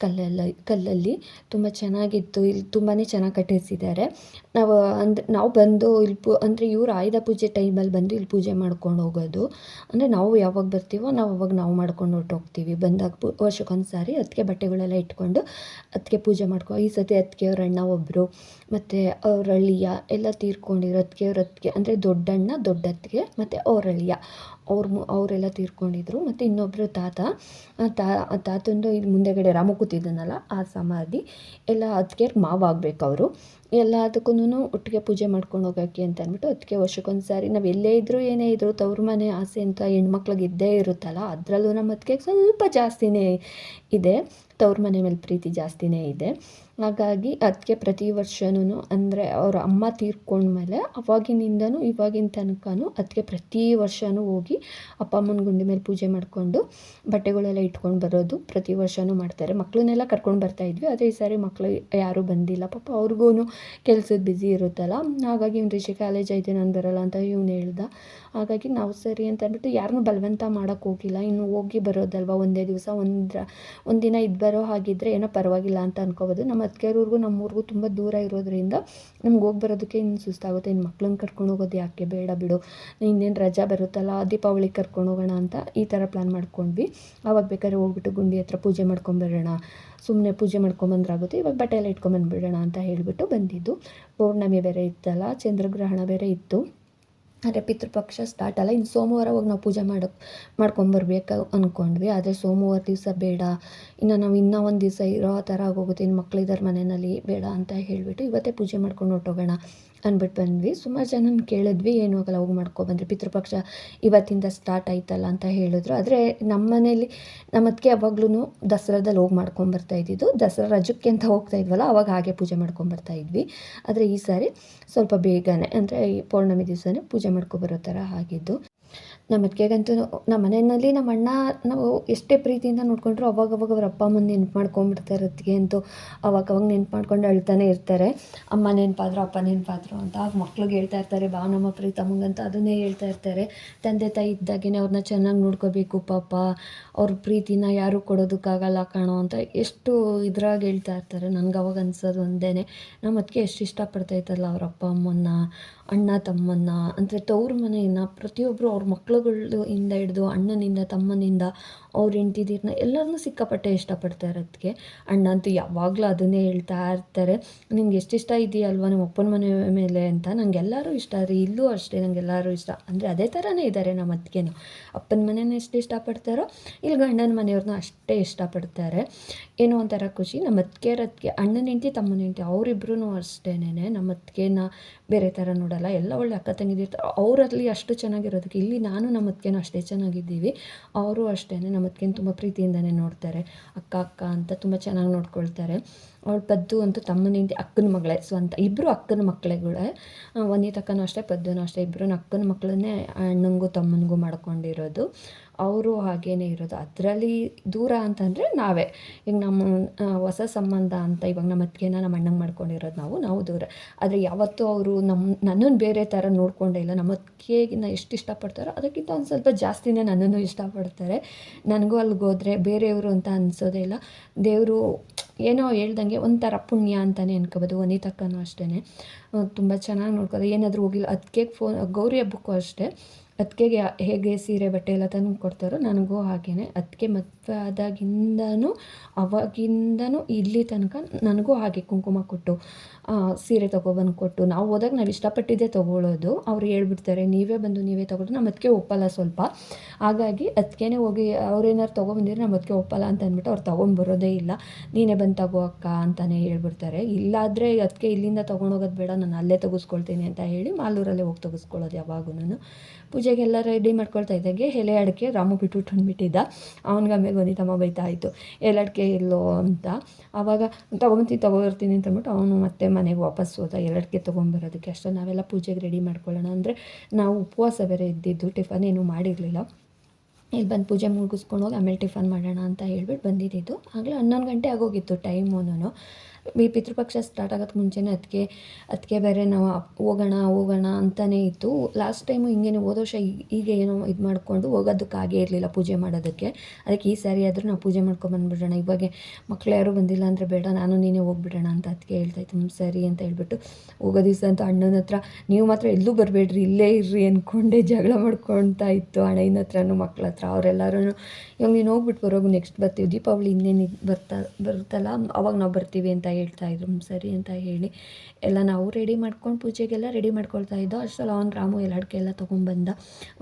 ಕಲ್ಲೆಲ್ಲ, ಕಲ್ಲಲ್ಲಿ. ತುಂಬ ಚೆನ್ನಾಗಿತ್ತು, ಇಲ್ಲಿ ತುಂಬಾ ಚೆನ್ನಾಗಿ ಕಟ್ಟಿಸಿದ್ದಾರೆ. ನಾವು ಅಂದ್ರೆ ನಾವು ಬಂದು ಇಲ್ಲಿ ಪು ಅಂದರೆ ಇವ್ರು ಆಯುಧ ಪೂಜೆ ಟೈಮಲ್ಲಿ ಬಂದು ಇಲ್ಲಿ ಪೂಜೆ ಮಾಡ್ಕೊಂಡು ಹೋಗೋದು. ಅಂದರೆ ನಾವು ಯಾವಾಗ ಬರ್ತೀವೋ ನಾವು ಅವಾಗ ನಾವು ಮಾಡ್ಕೊಂಡು ಹೊರ್ಟೋಗ್ತೀವಿ ಬಂದಾಗ ಪು, ವರ್ಷಕ್ಕೊಂದು ಸಾರಿ ಅದಕ್ಕೆ ಬಟ್ಟೆಗಳೆಲ್ಲ ಇಟ್ಕೊಂಡು ಅದಕ್ಕೆ ಪೂಜೆ ಮಾಡ್ಕೊ, ಈ ಸತಿ ಅದಕ್ಕೆ ಅಣ್ಣ ಒಬ್ಬರು ಮತ್ತು ಅವ್ರ ಅಳಿಯ ಎಲ್ಲ ತೀರ್ಕೊಂಡಿರೋ ಅವ್ರ ಅದಕ್ಕೆ ಅಂದರೆ ದೊಡ್ಡಣ್ಣ ದೊಡ್ಡತ್ತಿಗೆ ಮತ್ತು ಅವ್ರ ಅಳಿಯ. ಅವ್ರ ಅವರೆಲ್ಲ ತೀರ್ಕೊಂಡಿದ್ರು. ಮತ್ತು ಇನ್ನೊಬ್ಬರು ತಾತ ತಾ ತಾತಂದು ಇಲ್ಲಿ ಮುಂದೆಗಡೆ ರಾಮ ಕೂತಿದ್ದಾನಲ್ಲ, ಆ ಸಮಾಧಿ, ಎಲ್ಲ ಅದಕ್ಕೆ ಮಾವ ಆಗ್ಬೇಕು ಅವರು. ಎಲ್ಲದಕ್ಕೂ ಒಟ್ಟಿಗೆ ಪೂಜೆ ಮಾಡ್ಕೊಂಡು ಹೋಗೋಕ್ಕೆ ಅಂತ ಅಂದ್ಬಿಟ್ಟು ಅದಕ್ಕೆ ವರ್ಷಕ್ಕೊಂದು ಸಾರಿ ನಾವು ಎಲ್ಲೇ ಇದ್ದರೂ ಏನೇ ಇದ್ದರೂ ತವ್ರ ಮನೆ ಆಸೆ ಅಂತ ಹೆಣ್ಮಕ್ಳಿಗೆ ಇದ್ದೇ ಇರುತ್ತಲ್ಲ, ಅದರಲ್ಲೂ ನಮ್ಮ ಅದಕ್ಕೆ ಸ್ವಲ್ಪ ಜಾಸ್ತಿನೇ ಇದೆ. ತವ್ರ ಮನೆ ಮೇಲೆ ಪ್ರೀತಿ ಜಾಸ್ತಿನೇ ಇದೆ. ಹಾಗಾಗಿ ಅದಕ್ಕೆ ಪ್ರತಿ ವರ್ಷವೂ ಅಂದರೆ ಅವ್ರ ಅಮ್ಮ ತೀರ್ಕೊಂಡ್ಮೇಲೆ ಅವಾಗಿನಿಂದನೂ ಇವಾಗಿನ ತನಕನೂ ಅದಕ್ಕೆ ಪ್ರತಿ ವರ್ಷವೂ ಹೋಗಿ ಅಪ್ಪ ಅಮ್ಮನ ಗುಂಡಿ ಮೇಲೆ ಪೂಜೆ ಮಾಡಿಕೊಂಡು ಬಟ್ಟೆಗಳೆಲ್ಲ ಇಟ್ಕೊಂಡು ಬರೋದು ಪ್ರತಿ ವರ್ಷವೂ ಮಾಡ್ತಾರೆ. ಮಕ್ಕಳನ್ನೆಲ್ಲ ಕರ್ಕೊಂಡು ಬರ್ತಾಯಿದ್ವಿ ಆದರೆ ಈ ಸಾರಿ ಮಕ್ಕಳು ಯಾರೂ ಬಂದಿಲ್ಲ. ಪಾಪ ಅವ್ರಿಗೂ ಕೆಲ್ಸದ ಬ್ಯುಸಿ ಇರುತ್ತಲ್ಲ. ಹಾಗಾಗಿ ಇವ್ನು ರಿಷಿ ಕಾಲೇಜ್ ಐತೆ, ನಾನು ಬರೋಲ್ಲ ಅಂತ ಇವ್ನು ಹೇಳ್ದ. ಹಾಗಾಗಿ ನಾವು ಸರಿ ಅಂತ ಅಂದ್ಬಿಟ್ಟು ಯಾರನ್ನೂ ಬಲವಂತ ಮಾಡೋಕ್ಕೆ ಹೋಗಿಲ್ಲ. ಇನ್ನು ಹೋಗಿ ಬರೋದಲ್ವ ಒಂದೇ ದಿವಸ? ಒಂದು ಒಂದಿನ ಇದು ಬರೋ ಹಾಗಿದ್ರೆ ಏನೋ ಪರವಾಗಿಲ್ಲ ಅಂತ ಅನ್ಕೋಬೋದು. ನಮ್ಮ ಅತ್ತಿಗೆಯವ್ರಿಗೂ ನಮ್ಮೂರಿಗೂ ತುಂಬ ದೂರ ಇರೋದ್ರಿಂದ ನಮ್ಗೆ ಹೋಗಿ ಬರೋದಕ್ಕೆ ಇನ್ನು ಸುಸ್ತಾಗುತ್ತೆ. ಇನ್ನು ಮಕ್ಳನ್ನ ಕರ್ಕೊಂಡು ಹೋಗೋದು ಯಾಕೆ? ಬೇಡ ಬಿಡು. ಇನ್ನೇನು ರಜಾ ಬರುತ್ತಲ್ಲ, ದೀಪಾವಳಿಗೆ ಕರ್ಕೊಂಡು ಹೋಗೋಣ ಅಂತ ಈ ಥರ ಪ್ಲ್ಯಾನ್ ಮಾಡ್ಕೊಂಡ್ವಿ. ಆವಾಗ ಬೇಕಾದ್ರೆ ಹೋಗ್ಬಿಟ್ಟು ಗುಂಡಿ ಹತ್ರ ಪೂಜೆ ಮಾಡ್ಕೊಂಬರೋಣ ಸುಮ್ಮನೆ ಪೂಜೆ ಮಾಡ್ಕೊಂಬಂದ್ರಾಗುತ್ತೆ ಇವಾಗ ಬಟ್ಟೆ ಎಲ್ಲ ಇಟ್ಕೊಂಬಂದ್ಬಿಡೋಣ ಅಂತ ಹೇಳಿಬಿಟ್ಟು ಬಂದಿದ್ದು. ಪೌರ್ಣಮಿ ಬೇರೆ ಇತ್ತಲ್ಲ, ಚಂದ್ರಗ್ರಹಣ ಬೇರೆ ಇತ್ತು. ಆದರೆ ಪಿತೃಪಕ್ಷ ಸ್ಟಾರ್ಟ್ ಅಲ್ಲ. ಇನ್ನು ಸೋಮವಾರ ಹೋಗಿ ನಾವು ಪೂಜೆ ಮಾಡೋ ಮಾಡ್ಕೊಂಬರ್ಬೇಕು ಅಂದ್ಕೊಂಡ್ವಿ ಆದರೆ ಸೋಮವಾರ ದಿವಸ ಬೇಡ. ಇನ್ನು ನಾವು ಇನ್ನೂ ಒಂದು ದಿವಸ ಇರೋ ಥರ ಆಗೋಗುತ್ತೆ. ಇನ್ನು ಮಕ್ಕಳಿದ್ದಾರೆ ಮನೆಯಲ್ಲಿ ಬೇಡ ಅಂತ ಹೇಳಿಬಿಟ್ಟು ಇವತ್ತೇ ಪೂಜೆ ಮಾಡ್ಕೊಂಡು ಹೊರ್ಟೋಗೋಣ. ಅಂದ್ಬಿಟ್ಟು ಬಂದ್ವಿ. ಸುಮಾರು ಜನ ಕೇಳಿದ್ವಿ, ಏನು ಆಗಲ್ಲ, ಹೋಗಿ ಮಾಡ್ಕೊಬಂದ್ರಿ ಪಿತೃಪಕ್ಷ ಇವತ್ತಿಂದ ಸ್ಟಾರ್ಟ್ ಆಯ್ತಲ್ಲ ಅಂತ ಹೇಳಿದ್ರು. ಆದರೆ ನಮ್ಮ ಮನೆಯಲ್ಲಿ ನಮ್ಮ ಅದಕ್ಕೆ ಯಾವಾಗ್ಲೂ ದಸರಾದಲ್ಲಿ ಹೋಗಿ ಮಾಡ್ಕೊಂಬರ್ತಾ ಇದ್ದಿದ್ದು. ದಸರಾ ರಜಕ್ಕೆ ಅಂತ ಹೋಗ್ತಾ ಇದ್ವಲ್ಲ, ಅವಾಗ ಹಾಗೆ ಪೂಜೆ ಮಾಡ್ಕೊಂಬರ್ತಾ ಇದ್ವಿ. ಆದರೆ ಈ ಸಾರಿ ಸ್ವಲ್ಪ ಬೇಗನೆ, ಅಂದರೆ ಈ ಪೌರ್ಣಮಿ ದಿವಸನೇ ಪೂಜೆ ಮಾಡ್ಕೊಬರೋ ಥರ ಆಗಿದ್ದು. ನಮ್ಮ ಅತ್ತಿಗೆಗಂತೂ ನಮ್ಮ ಮನೆಯಲ್ಲಿ ನಮ್ಮ ಅಣ್ಣ ನಾವು ಎಷ್ಟೇ ಪ್ರೀತಿಯಿಂದ ನೋಡಿಕೊಂಡ್ರು ಅವಾಗ ಅವಾಗ ಅವ್ರ ಅಪ್ಪ ಅಮ್ಮನ ನೆನ್ಪು ಮಾಡ್ಕೊಂಬಿಡ್ತಾರೆ ಅದಕ್ಕೆ ಅಂತೂ ಅವಾಗ ಅವಾಗ ನೆನ್ಪು ಮಾಡ್ಕೊಂಡು ಅಳ್ತಾನೆ ಇರ್ತಾರೆ. ಅಮ್ಮ ನೆನಪಾದ್ರು, ಅಪ್ಪ ನೆನಪಾದ್ರು. ಅಂತ. ಆಗ ಮಕ್ಳಿಗೆ ಹೇಳ್ತಾ ಇರ್ತಾರೆ, ಬಾ ನಮ್ಮ ಪ್ರೀತಮ್ಮಂಗಂತ ಅದನ್ನೇ ಹೇಳ್ತಾ ಇರ್ತಾರೆ. ತಂದೆ, ತಾಯಿ ಇದ್ದಾಗೇ ಅವ್ರನ್ನ ಚೆನ್ನಾಗಿ ನೋಡ್ಕೋಬೇಕು, ಪಾಪ. ಅವ್ರ ಪ್ರೀತಿನ ಯಾರೂ ಕೊಡೋದಕ್ಕಾಗಲ್ಲ ಕಾಣೋ ಅಂತ ಎಷ್ಟು ಇದ್ರಾಗ ಹೇಳ್ತಾ ಇರ್ತಾರೆ. ನನಗೆ ಅವಾಗ ಅನ್ಸೋದು ಒಂದೇ ನಮ್ಮ ಅದಕ್ಕೆ ಎಷ್ಟು ಇಷ್ಟಪಡ್ತಾಯಿತ್ತಲ್ಲ ಅವ್ರ ಅಪ್ಪ, ಅಮ್ಮನ್ನ. ಅಣ್ಣ ತಮ್ಮನ್ನ ಅಂದರೆ ತವ್ರ ಮನೆಯನ್ನು ಪ್ರತಿಯೊಬ್ಬರು ಅವ್ರ ಮಕ್ಳುಗಳು ಇಂದ ಹಿಡಿದು ಅಣ್ಣನಿಂದ, ತಮ್ಮನಿಂದ ಅವ್ರ ಹೆಂಡ್ತಿದಿರ್ನ ಎಲ್ಲರನ್ನೂ ಸಿಕ್ಕಾಪಟ್ಟೆ ಇಷ್ಟಪಡ್ತಾ ಇರೋದಕ್ಕೆ ಅಣ್ಣ ಅಂತೂ ಯಾವಾಗಲೂ ಅದನ್ನೇ ಹೇಳ್ತಾ ಇರ್ತಾರೆ. ನಿಂಗೆ ಎಷ್ಟು ಇಷ್ಟ ಇದೆಯಲ್ವ ನಿಮ್ಮ ಅಪ್ಪನ ಮನೆ ಮೇಲೆ? ಅಂತ ನಂಗೆ ಎಲ್ಲರೂ ಇಷ್ಟ ರೀ, ಇಲ್ಲೂ ಅಷ್ಟೇ ನಂಗೆ ಎಲ್ಲರೂ ಇಷ್ಟ. ಅಂದರೆ ಅದೇ ಥರನೇ ಇದ್ದಾರೆ ನಮ್ಮ ಅತ್ತಿಗೆನೂ. ಅಪ್ಪನ ಮನೇನ ಎಷ್ಟು ಇಷ್ಟಪಡ್ತಾರೋ ಇಲ್ಲಿ ಗಂಡನ ಮನೆಯವ್ರನ್ನ ಅಷ್ಟೇ ಇಷ್ಟಪಡ್ತಾರೆ. ಏನೋ ಒಂಥರ ಖುಷಿ. ನಮ್ಮ ಅತ್ತಿಗೆ ಅತ್ತಿಗೆ ಅಣ್ಣನ ಹೆಂಡ್ತಿ, ತಮ್ಮನ ಹೆಂಡ್ತಿ ಅವರಿಬ್ರು ಅಷ್ಟೇನೆ ನಮ್ಮ ಅತ್ತಿಗೆನ ಬೇರೆ ಥರ ನೋಡಲ್ಲ, ಎಲ್ಲ ಒಳ್ಳೆ ಅಕ್ಕ ತಂಗಿದಿರ್ತಾರೆ ಅವರಲ್ಲಿ ಅಷ್ಟು ಚೆನ್ನಾಗಿರೋದಕ್ಕೆ ಇಲ್ಲಿ ನಾನು ನಮ್ಮ ಅತ್ತಿಗೆನೂ ಅಷ್ಟೇ ಚೆನ್ನಾಗಿದ್ದೀವಿ. ಅವರು ಅಷ್ಟೇ, ನಮ್ಮ ಅತ್ತಿಗೆನ ತುಂಬ ಪ್ರೀತಿಯಿಂದನೇ ನೋಡ್ತಾರೆ. ಅಕ್ಕ ಅಕ್ಕ ಅಂತ ತುಂಬ ಚೆನ್ನಾಗಿ ನೋಡ್ಕೊಳ್ತಾರೆ. ಅವಳು ಪದ್ದು ಅಂತೂ ತಮ್ಮನಿಂದ ಅಕ್ಕನ ಮಗಳೇ, ಸ್ವಂತ ಇಬ್ಬರು ಅಕ್ಕನ ಮಕ್ಕಳುಗಳೇ ವನಿತಕ್ಕನೂ ಅಷ್ಟೇ, ಪದ್ದುನೂ ಅಷ್ಟೇ ಇಬ್ಬರು ಅಕ್ಕನ ಮಕ್ಕಳನ್ನೇ ಅಣ್ಣಂಗೂ ತಮ್ಮನಿಗೂ ಮಾಡ್ಕೊಂಡಿರೋದು. ಅವರು ಹಾಗೇನೆ ಇರೋದು. ಅದರಲ್ಲಿ ದೂರ ಅಂತಂದರೆ ನಾವೇ. ಈಗ ನಮ್ಮ ಹೊಸ ಸಂಬಂಧ ಅಂತ ಇವಾಗ ನಮ್ಮ ಅತ್ತಿಗೆನ ನಮ್ಮ ಅಣ್ಣಂಗೆ ಮಾಡ್ಕೊಂಡಿರೋದು ನಾವು ನಾವು ದೂರ. ಆದರೆ ಯಾವತ್ತೂ ಅವರು ನಮ್ಮ ನನ್ನನ್ನು ಬೇರೆ ಥರ ನೋಡಿಕೊಂಡೇ ಇಲ್ಲ. ನಮ್ಮ ಅತ್ತಿಗೆನ ಎಷ್ಟು ಇಷ್ಟಪಡ್ತಾರೋ ಅದಕ್ಕಿಂತ ಒಂದು ಸ್ವಲ್ಪ ಜಾಸ್ತಿನೇ ನನ್ನನ್ನು ಇಷ್ಟಪಡ್ತಾರೆ. ನನಗೂ ಅಲ್ಲಿಗೆ ಹೋದರೆ ಬೇರೆಯವರು ಅಂತ ಅನಿಸೋದೇ ಇಲ್ಲ. ದೇವರು ಏನೋ ಹೇಳ್ದಂಗೆ ಒಂಥರ ಪುಣ್ಯ ಅಂತಲೇ ಅನ್ಕೋಬೋದು. ವನಿತಕ್ಕನೂ ಅಷ್ಟೇ ತುಂಬ ಚೆನ್ನಾಗಿ ನೋಡ್ಕೋದು ಏನಾದರೂ ಹೋಗಿಲ್ಲ. ಅದಕ್ಕೆ ಫೋನ್ ಗೌರಿ ಹಬ್ಬಕ್ಕೂ ಅಷ್ಟೇ. ಅತ್ತಿಗೆಗೆ ಹೇಗೆ ಸೀರೆ, ಬಟ್ಟೆ ಎಲ್ಲ ತಂದು ಕೊಡ್ತಾರೋ ನನಗೂ ಹಾಗೆಯೇ ಅದಕ್ಕೆ ಮದುವೆ ಆದಾಗಿಂದನೂ, ಅವಾಗಿಂದನೂ ಇಲ್ಲಿ ತನಕ ನನಗೂ ಹಾಗೆ ಕುಂಕುಮ ಕೊಟ್ಟು ಸೀರೆ ತೊಗೊಬಂದು ಕೊಟ್ಟು, ನಾವು ಹೋದಾಗ ನಾವು ಇಷ್ಟಪಟ್ಟಿದ್ದೇ ತೊಗೊಳ್ಳೋದು. ಅವ್ರು ಹೇಳ್ಬಿಡ್ತಾರೆ, ನೀವೇ ಬಂದು ನೀವೇ ತೊಗೊಳ್ರಿ ನಮ್ಮ ಅದಕ್ಕೆ ಒಪ್ಪಲ್ಲ ಸ್ವಲ್ಪ. ಹಾಗಾಗಿ ಅದಕ್ಕೇ ಹೋಗಿ ಅವ್ರೇನಾರು ತೊಗೊಬಂದಿದ್ರೆ ನಮ್ಮ ಅದಕ್ಕೆ ಒಪ್ಪಲ್ಲ ಅಂತ ಅಂದ್ಬಿಟ್ಟು ಅವ್ರು ತೊಗೊಂಬರೋದೇ ಇಲ್ಲ. ನೀನೇ ಬಂದು ತಗೋ ಅಕ್ಕ ಅಂತಲೇ ಹೇಳ್ಬಿಡ್ತಾರೆ. ಇಲ್ಲಾದರೆ ಅದಕ್ಕೆ ಇಲ್ಲಿಂದ ತೊಗೊಂಡೋಗೋದು ಬೇಡ, ನಾನು ಅಲ್ಲೇ ತೆಗೆಸ್ಕೊಳ್ತೀನಿ ಅಂತ ಹೇಳಿ ಮಾಲೂರಲ್ಲೇ ಹೋಗಿ ತೆಗೆಸ್ಕೊಳ್ಳೋದು ಯಾವಾಗೂ ಪೂಜೆಗೆಲ್ಲ ರೆಡಿ ಮಾಡ್ಕೊಳ್ತಾ ಇದ್ದಾಗೆ. ಎಲೆ ಅಡಿಕೆ ರಾಮು ಬಿಟ್ಬಿಟ್ಟು ಅಂದ್ಬಿಟ್ಟಿದ್ದ ಅವ್ನಿಗೆ ಆಮೇಲೆ ವನಿತಮ್ಮ ಬೈತಾ ಇತ್ತು. ಎಲೆ ಅಡಿಕೆ ಎಲ್ಲೋ ಅಂತ. ಆವಾಗ ತೊಗೊಂತೀನಿ ತೊಗೊಬರ್ತೀನಿ ಅಂತ ಅಂದ್ಬಿಟ್ಟು ಅವನು ಮತ್ತೆ ಮನೆಗೆ ವಾಪಸ್ ಹೋದ. ಎಲೆ ಅಡಿಕೆ ತೊಗೊಂಬರೋದಕ್ಕೆ ಅಷ್ಟೇ. ನಾವೆಲ್ಲ ಪೂಜೆಗೆ ರೆಡಿ ಮಾಡ್ಕೊಳ್ಳೋಣ ಅಂದರೆ ನಾವು ಉಪವಾಸ ಬೇರೆ ಇದ್ದಿದ್ದು. ಟಿಫನ್ ಏನೂ ಮಾಡಿರಲಿಲ್ಲ. ಇಲ್ಲಿ ಬಂದು ಪೂಜೆ ಮುಗಿಸ್ಕೊಂಡು ಹೋಗಿ ಆಮೇಲೆ ಟಿಫನ್ ಮಾಡೋಣ ಅಂತ ಹೇಳ್ಬಿಟ್ಟು ಬಂದಿದ್ದಿದ್ದು. ಆಗಲೇ ಹನ್ನೊಂದು ಗಂಟೆ ಆಗೋಗಿತ್ತು ಟೈಮೂ ಈ ಪಿತೃಪಕ್ಷ ಸ್ಟಾರ್ಟ್ ಆಗೋಕ್ಕೆ ಮುಂಚೆನೇ ಅದಕ್ಕೆ ಅದಕ್ಕೆ ಬೇರೆ ನಾವು ಹೋಗೋಣ ಹೋಗೋಣ ಅಂತಲೇ ಇತ್ತು. ಲಾಸ್ಟ್ ಟೈಮು ಹಿಂಗೇನೆ ಹೋದ ವರ್ಷ ಹೀಗೆ ಏನೋ ಇದು ಮಾಡಿಕೊಂಡು ಹೋಗೋದಕ್ಕಾಗೇ ಇರಲಿಲ್ಲ ಪೂಜೆ ಮಾಡೋದಕ್ಕೆ. ಅದಕ್ಕೆ ಈ ಸಾರಿ ಆದರೂ ನಾವು ಪೂಜೆ ಮಾಡ್ಕೊಂಬಂದ್ಬಿಡೋಣ ಇವಾಗೆ ಮಕ್ಕಳು ಯಾರೂ ಬಂದಿಲ್ಲ ಅಂದರೆ ಬೇಡ, ನಾನು ನೀನೇ ಹೋಗ್ಬಿಡೋಣ ಅಂತ ಅದಕ್ಕೆ ಹೇಳ್ತಾ ಇತ್ತು. ಸರಿ ಅಂತ ಹೇಳ್ಬಿಟ್ಟು ಹೋಗೋ ದಿವಸ ಅಂತ ಅಣ್ಣನ ಹತ್ರ, ನೀವು ಮಾತ್ರ ಎಲ್ಲೂ ಬರಬೇಡ್ರಿ, ಇಲ್ಲೇ ಇರ್ರಿ ಅಂದ್ಕೊಂಡೆ ಜಗಳ ಮಾಡ್ಕೊಳ್ತಾ ಇತ್ತು ಅಣ್ಣನ ಹತ್ರನೂ ಮಕ್ಕಳ ಹತ್ರ. ಅವರೆಲ್ಲರೂ ಇವಾಗ ನೀನು ಹೋಗ್ಬಿಟ್ಟು ಬರೋಗು ನೆಕ್ಸ್ಟ್ ಬರ್ತೀವಿ. ದೀಪಾವಳಿ ಇನ್ನೇನು ಬರ್ತಾ ಬರುತ್ತಲ್ಲ ಅವಾಗ ನಾವು ಬರ್ತೀವಿ ಅಂತ ಹೇಳ್ತಾಯಿದ್ರು ಸರಿ ಅಂತ ಹೇಳಿ ಎಲ್ಲ ನಾವು ರೆಡಿ ಮಾಡ್ಕೊಂಡು ಪೂಜೆಗೆಲ್ಲ ರೆಡಿ ಮಾಡ್ಕೊಳ್ತಾ ಇದ್ದೋ, ಅಷ್ಟರಲ್ಲಿ ಅವ್ನು ರಾಮು ಎಲ್ಲ ಅಡಿಕೆ ಎಲ್ಲ ತೊಗೊಂಡ್ಬಂದ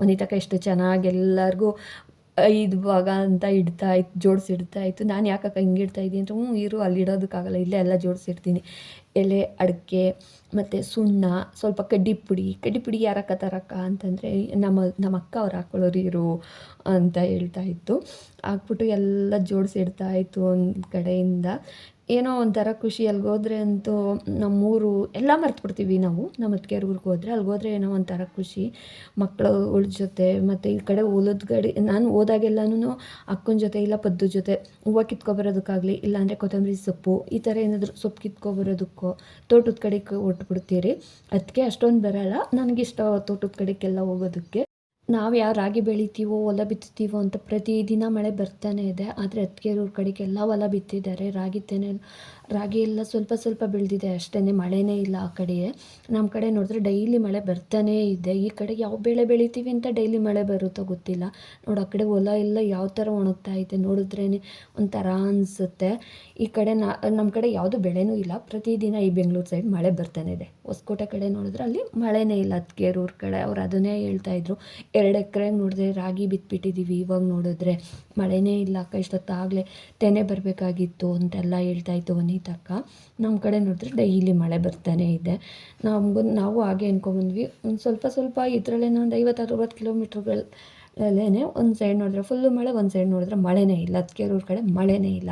ಒಂದಿತಕ್ಕ ಎಷ್ಟು ಚೆನ್ನಾಗಿ ಎಲ್ಲರಿಗೂ ಐದು ಭಾಗ ಅಂತ ಇಡ್ತಾ ಇತ್ತು ಜೋಡಿಸಿಡ್ತಾ ಇತ್ತು. ನಾನು ಯಾಕಕ್ಕ ಹಿಂಗೆ ಇಡ್ತಾ ಇದ್ದೀನಿ ಅಂತ ಹ್ಞೂ ಇರು ಅಲ್ಲಿ ಇಡೋದಕ್ಕಾಗಲ್ಲ ಇಲ್ಲೇ ಎಲ್ಲ ಜೋಡಿಸಿಡ್ತೀನಿ. ಎಲೆ, ಅಡಿಕೆ ಮತ್ತು ಸುಣ್ಣ, ಸ್ವಲ್ಪ ಕಡ್ಡಿ ಪುಡಿ ಕಡ್ಡಿ ಪುಡಿ ಯಾರು ಹಾಕತ್ತಾರಕ್ಕ ಅಂತಂದರೆ ನಮ್ಮ ನಮ್ಮ ಅಕ್ಕ ಅವ್ರು ಹಾಕೊಳ್ಳೋರು ಇರು ಅಂತ ಹೇಳ್ತಾ ಇತ್ತು. ಹಾಕ್ಬಿಟ್ಟು ಎಲ್ಲ ಜೋಡಿಸಿಡ್ತಾ ಇತ್ತು ಒಂದು ಕಡೆಯಿಂದ. ಏನೋ ಒಂಥರ ಖುಷಿ ಅಲ್ಲಿಗೋದ್ರೆ ಅಂತೂ ನಮ್ಮೂರು ಎಲ್ಲ ಮರ್ತು ನಾವು. ನಮ್ಮ ಅತ್ತಿಗೆಯವ್ರ ಊರಿಗೆ ಹೋದ್ರೆ ಅಲ್ಲಿಗೋದ್ರೆ ಏನೋ ಒಂಥರ ಖುಷಿ. ಮಕ್ಕಳುಗಳ ಜೊತೆ ಮತ್ತು ಈ ಕಡೆ ಹೊಲದ ಕಡೆ ನಾನು ಹೋದಾಗೆಲ್ಲನೂ ಅಕ್ಕನ ಜೊತೆ ಇಲ್ಲ ಪದ್ದು ಜೊತೆ ಹೂವು ಕಿತ್ಕೊಬರೋದಕ್ಕಾಗಲಿ, ಇಲ್ಲಾಂದರೆ ಕೊತ್ತಂಬರಿ ಸೊಪ್ಪು ಈ ಥರ ಏನಾದರೂ ಸೊಪ್ಪು ಕಿತ್ಕೊಬರೋದಕ್ಕೋ ತೋಟದ ಕಡೆಗೆ ಬಿಡ್ತೀರಿ ಅದಕ್ಕೆ ಅಷ್ಟೊಂದು ಬರಲ್ಲ. ನನಗಿಷ್ಟ ತೋಟದ ಕಡೆಗೆಲ್ಲ ಹೋಗೋದಕ್ಕೆ. ನಾವು ಯಾವ ರಾಗಿ ಬೆಳಿತೀವೋ, ಹೊಲ ಬಿತ್ತುತ್ತೀವೋ ಅಂತ ಪ್ರತಿದಿನ ಮಳೆ ಬರ್ತಾನೆ ಇದೆ. ಆದರೆ ಅತ್ತಿಗೆರೂರ ಕಡೆಗೆಲ್ಲ ಹೊಲ ಬಿತ್ತಿದ್ದಾರೆ. ರಾಗಿ ತೆನೆ ರಾಗಿ ಎಲ್ಲ ಸ್ವಲ್ಪ ಸ್ವಲ್ಪ ಬೆಳೆದಿದೆ ಅಷ್ಟೇ ಮಳೆನೇ ಇಲ್ಲ ಆ ಕಡೆ ನಮ್ಮ ಕಡೆ ನೋಡಿದ್ರೆ ಡೈಲಿ ಮಳೆ ಬರ್ತಾನೇ ಇದೆ. ಈ ಕಡೆ ಯಾವ ಬೆಳೆ ಬೆಳಿತೀವಿ ಅಂತ ಡೈಲಿ ಮಳೆ ಬರುತ್ತೋ ಗೊತ್ತಿಲ್ಲ. ನೋಡಿ, ಆ ಕಡೆ ಹೊಲ ಎಲ್ಲ ಯಾವ ಥರ ಒಣಗ್ತಾ ಇದೆ ನೋಡಿದ್ರೇ ಒಂಥರ ಅನಿಸುತ್ತೆ. ಈ ಕಡೆ ನಾ ನಮ್ಮ ಕಡೆ ಯಾವುದು ಬೆಳೆನೂ ಇಲ್ಲ. ಪ್ರತಿದಿನ ಈ ಬೆಂಗಳೂರು ಸೈಡ್ ಮಳೆ ಬರ್ತಾನೆ ಇದೆ. ಹೊಸಕೋಟೆ ಕಡೆ ನೋಡಿದ್ರೆ ಅಲ್ಲಿ ಮಳೆನೇ ಇಲ್ಲ. ಊರ ಕಡೆ ಅವ್ರು ಅದನ್ನೇ ಹೇಳ್ತಾ ಇದ್ರು. ಎರಡು ಎಕರೆ ನೋಡಿದ್ರೆ ರಾಗಿ ಬಿತ್ಬಿಟ್ಟಿದ್ದೀವಿ ಇವಾಗ ನೋಡಿದ್ರೆ. ಮಳೆನೇ ಇಲ್ಲ, ಅಕ್ಕ, ಇಷ್ಟೊತ್ತಾಗಲೇ ತೆನೆ ಬರಬೇಕಾಗಿತ್ತು ಅಂತೆಲ್ಲ ಹೇಳ್ತಾಯಿತ್ತು ವನಿತಕ್ಕ ನಮ್ಮ ಕಡೆ ನೋಡಿದ್ರೆ ಡೈಲಿ ಮಳೆ ಬರ್ತಾನೆ ಇದೆ. ನಮಗೂ, ನಾವು ಹಾಗೆ ಅನ್ಕೊಂಬಂದ್ವಿ ಒಂದು ಸ್ವಲ್ಪ ಸ್ವಲ್ಪ ಇದರಲ್ಲೇನೋ ಒಂದು ಐವತ್ತು ಅರವತ್ತು ಕಿಲೋಮೀಟ್ರುಗಳು ಅಲ್ಲೇ ಒಂದು ಸೈಡ್ ನೋಡಿದ್ರೆ ಫುಲ್ಲು ಮಳೆ, ಒಂದು ಸೈಡ್ ನೋಡಿದ್ರೆ ಮಳೆನೇ ಇಲ್ಲ. ಊರ ಕಡೆ ಮಳೆನೇ ಇಲ್ಲ.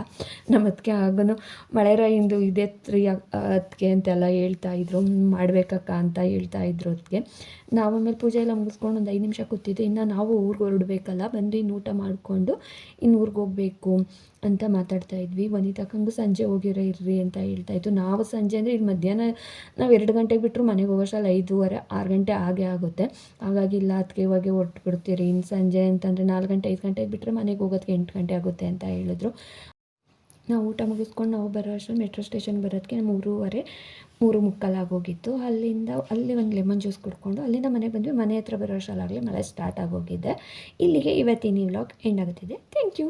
ನಮ್ಮ ಅದಕ್ಕೆ ಆಗೂ ಮಳೆ ರಾಯಿಂದು ಇದೇ ತ್ರೀ ಅದಕ್ಕೆ ಅಂತೆಲ್ಲ ಹೇಳ್ತಾ ಇದ್ರು. ಮಾಡಬೇಕಕ್ಕ ಅಂತ ಹೇಳ್ತಾ ಇದ್ರು ಅದಕ್ಕೆ ನಾವು ಆಮೇಲೆ ಪೂಜೆ ಎಲ್ಲ ಮುಗಿಸ್ಕೊಂಡು ಒಂದು ಐದು ನಿಮಿಷ ಕೂತಿದ್ದೆ ಇನ್ನು ನಾವು ಊರಿಗೆ ಹೊರಡ್ಬೇಕಲ್ಲ, ಬಂದು ಇನ್ನು ಊಟ ಮಾಡಿಕೊಂಡು ಇನ್ನು ಊರಿಗೆ ಹೋಗಬೇಕು ಅಂತ ಮಾತಾಡ್ತಾ ಇದ್ವಿ. ತಕಂಗೂ ಸಂಜೆ ಹೋಗಿರೋ ಇರ್ರಿ ಅಂತ ಹೇಳ್ತಾ ಇತ್ತು ನಾವು ಸಂಜೆ ಅಂದರೆ ಇಲ್ಲಿ ಮಧ್ಯಾಹ್ನ ನಾವು ಎರಡು ಗಂಟೆಗೆ ಬಿಟ್ಟರು ಮನೆಗೆ ಹೋಗೋಷ್ಟರಲ್ಲಿ ಐದೂವರೆ, ಆರು ಗಂಟೆ ಆಗೇ ಆಗುತ್ತೆ. ಹಾಗಾಗಿ ಇಲ್ಲ ಅದಕ್ಕೆ ಇವಾಗೆ ಹೊರಟು ಬಿಡ್ತೀರಿ. ಇನ್ನು ಸಂಜೆ ಅಂತಂದರೆ ನಾಲ್ಕು ಗಂಟೆ, ಐದು ಗಂಟೆಗೆ ಬಿಟ್ಟರೆ ಮನೆಗೆ ಹೋಗೋದಕ್ಕೆ ಎಂಟು ಗಂಟೆ ಆಗುತ್ತೆ ಅಂತ ಹೇಳಿದ್ರು. ನಾವು ಊಟ ಮುಗಿಸ್ಕೊಂಡು ನಾವು ಬರೋ ಅಷ್ಟರಲ್ಲಿ ಮೆಟ್ರೋ ಸ್ಟೇಷನ್ ಬರೋದಕ್ಕೆ ಮೂರುವರೆ, ಮೂರು ಮುಕ್ಕಾಲಾಗೋಗಿತ್ತು ಅಲ್ಲಿಂದ, ಅಲ್ಲಿ ಒಂದು ಲೆಮನ್ ಜ್ಯೂಸ್ ಕುಡ್ಕೊಂಡು ಅಲ್ಲಿಂದ ಮನೆಗೆ ಬಂದ್ವಿ. ಮನೆ ಹತ್ರ ಬರೋ ಅಷ್ಟರಲ್ಲಾಗಲೇ ಮಳೆ ಸ್ಟಾರ್ಟ್ ಆಗೋಗಿದೆ. ಇಲ್ಲಿಗೆ ಇವತ್ತಿನ ವ್ಲಾಗ್ ಎಂಡ್ ಆಗುತ್ತಿದೆ. Thank you